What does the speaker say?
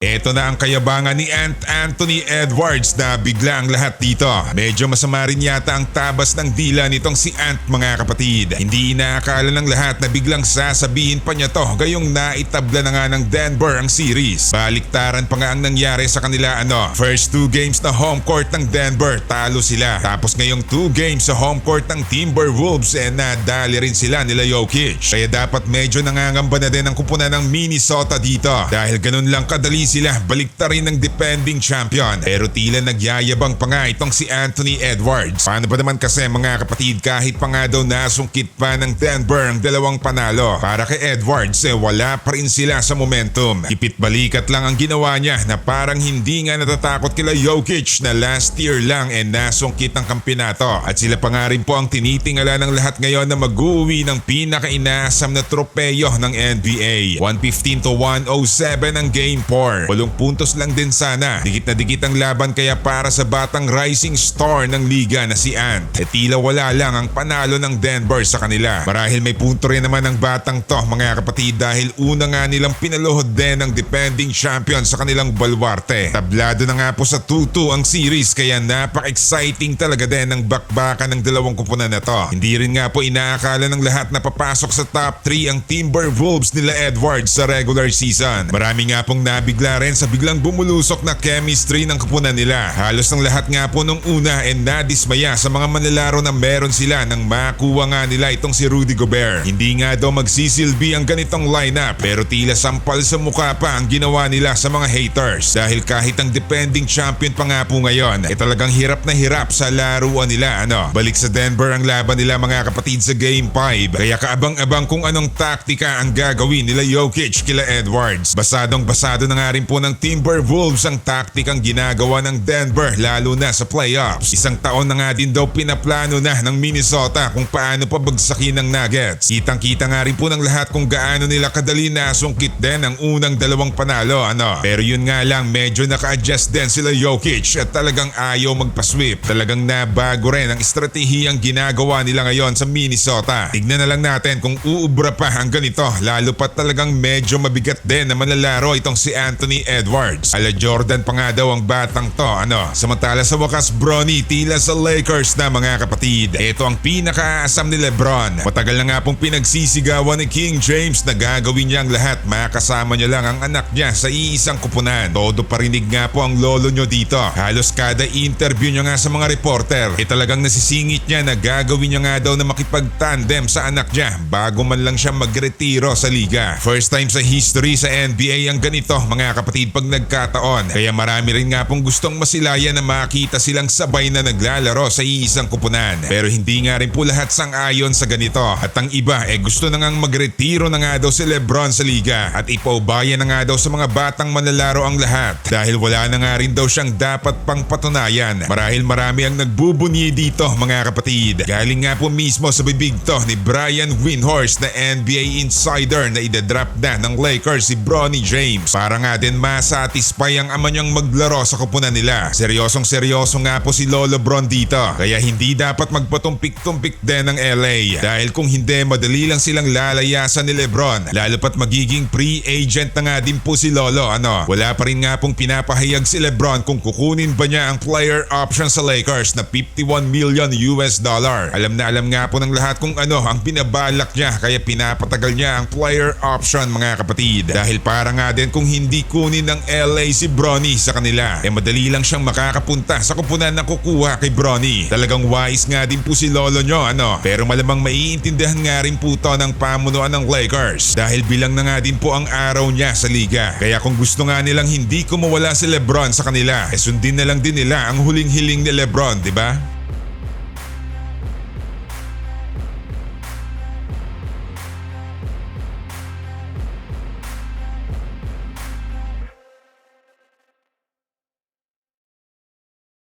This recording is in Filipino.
Ito na ang kayabangan ni Ant Anthony Edwards na bigla ang lahat dito. Medyo masama rin yata ang tabas ng dila nitong si Ant mga kapatid. Hindi inaakala ng lahat na biglang sasabihin pa niya to gayong naitabla na nga ng Denver ang series. Baliktaran pa nga ang nangyari sa kanila ano. First two games na home court ng Denver, talo sila. Tapos ngayong two games sa home court ng Timberwolves eh nadali rin sila nila Jokic. Kaya dapat medyo nangangamba na din ang kupunan ng Minnesota dito. Dahil ganun lang kadali sila baliktarin ng defending champion. Pero tila nagyayabang pa nga itong si Anthony Edwards. Paano ba naman kasi mga kapatid kahit pa nga daw nasungkit pa ng Denver ang dalawang panalo. Para kay Edwards eh wala pa rin sila sa momentum. Ipit balikat lang ang ginawa niya na parang hindi nga natatakot kila Jokic na last year lang eh nasungkit ang kampinato. At sila pa nga rin po ang tinitingala ng lahat ngayon na mag-uwi ng pinaka-inaasam na tropeyo ng NBA. 115 to 107 ang game 4. Walong puntos lang din sana. Dikit na dikit ang laban kaya para sa batang rising star ng liga na si Ant. E tila wala lang ang panalo ng Denver sa kanila. Marahil may punto rin naman ang batang to mga kapatid dahil una nga nilang pinaluhod din ng defending champion sa kanilang balwarte. Tablado na nga po sa 2-2 ang series kaya napaka-exciting talaga din ang bakbakan ng dalawang kupunan na to. Hindi rin nga po inaakala ng lahat na papasok sa top 3 ang Timberwolves nila Edwards sa regular season. Marami nga pong nabigla rin sa biglang bumulusok na chemistry ng kupunan nila. Halos ng lahat nga po nung una and nadismaya sa mga manlalaro na meron sila nang makuha nga nila itong si Rudy Gobert. Hindi nga daw magsisilbi ang ganitong lineup pero tila sampal sa mukha pa ang ginawa nila sa mga haters. Dahil kahit ang defending champion pa nga po ngayon, eh talagang hirap na hirap sa laruan nila. Ano? Balik sa Denver ang laban nila mga kapatid sa Game 5. Kaya kaabang-abang kung anong taktika ang gagawin nila Jokic kila Edwards. Basadong basado na nga rin po ng Timberwolves ang taktikang ginagawa ng Denver lalo na sa playoffs. Isang taon na nga din daw pinaplano na ng Minnesota kung paano pabagsakin ng Nuggets. Kitang-kita nga rin po ng lahat kung gaano nila kadali na sungkit din ang unang dalawang panalo. Ano? Pero yun nga lang medyo naka-adjust din sila Jokic at talagang ayaw magpasweep. Talagang nabago rin ang estratehiyang ginagawa nila ngayon sa Minnesota. Tignan na lang natin kung uubra pa ang ganito lalo pa talagang medyo mabigat din na manlalaro itong si Anthony Edwards. Ala Jordan pa nga daw ang batang to ano. Samantala sa wakas Bronny tila sa Lakers na mga kapatid. Ito ang pinakaasam ni Lebron. Matagal na nga pong pinagsisigawan ni King James na gagawin niya ang lahat. Makasama niya lang ang anak niya sa iisang kupunan. Todo parinig nga po ang lolo nyo dito. Halos kada interview niya nga sa mga reporter. Eh talagang nasisingit niya na gagawin niya nga daw na makipag-tandem sa anak niya bago man lang siya magretiro sa liga. First time sa history sa NBA ang ganito mga kapatid pag nagkataon. Kaya marami rin nga pong gustong masilayan na makita silang sabay na naglalaro sa iisang kupunan. Pero hindi nga rin po lahat sang-ayon sa ganito. At ang iba eh gusto na ngang magretiro na nga daw si Lebron sa liga at ipaubayan na nga daw sa mga batang manlalaro ang lahat. Dahil wala na nga rin daw siyang dapat pang patunayan. Marahil marami ang nagbubunyi dito mga kapatid. Galing nga po mismo sa bibig to ni Brian Windhorst na NBA insider na idadrap na ng Lakers si Bronny James. Para nga din masatisfy ang ama niyang maglaro sa kupunan nila. Seryosong seryoso nga po si Lolo Bron dito. Kaya hindi dapat magpatumpik-tumpik din ng LA. Dahil kung hindi madali lang silang lalayasan ni Lebron. Lalo pat magiging free agent na nga din po si Lolo. Ano? Wala pa rin nga pong pinapahayag si Lebron kung kukunin ba niya ang player option sa Lakers na 51 million US dollar. Alam na alam nga po ng lahat kung ano ang binabalak niya kaya pinapatagal niya ang player option mga kapatid. Dahil para nga din kung hindi kunin ng LA si Bronny sa kanila, eh madali lang siyang makakapunta sa kupunan na kukuha kay Bronny. Talagang wise nga din po si Lolo nyo ano. Pero malamang maiintindihan nga rin po to ng pamunuan ng Lakers. Dahil bilang na nga din po ang araw niya sa liga. Kaya kung gusto nga nilang hindi kumawala si Lebron sa kanila, eh sundin na lang din nila ang huling hiling ni Lebron, di ba?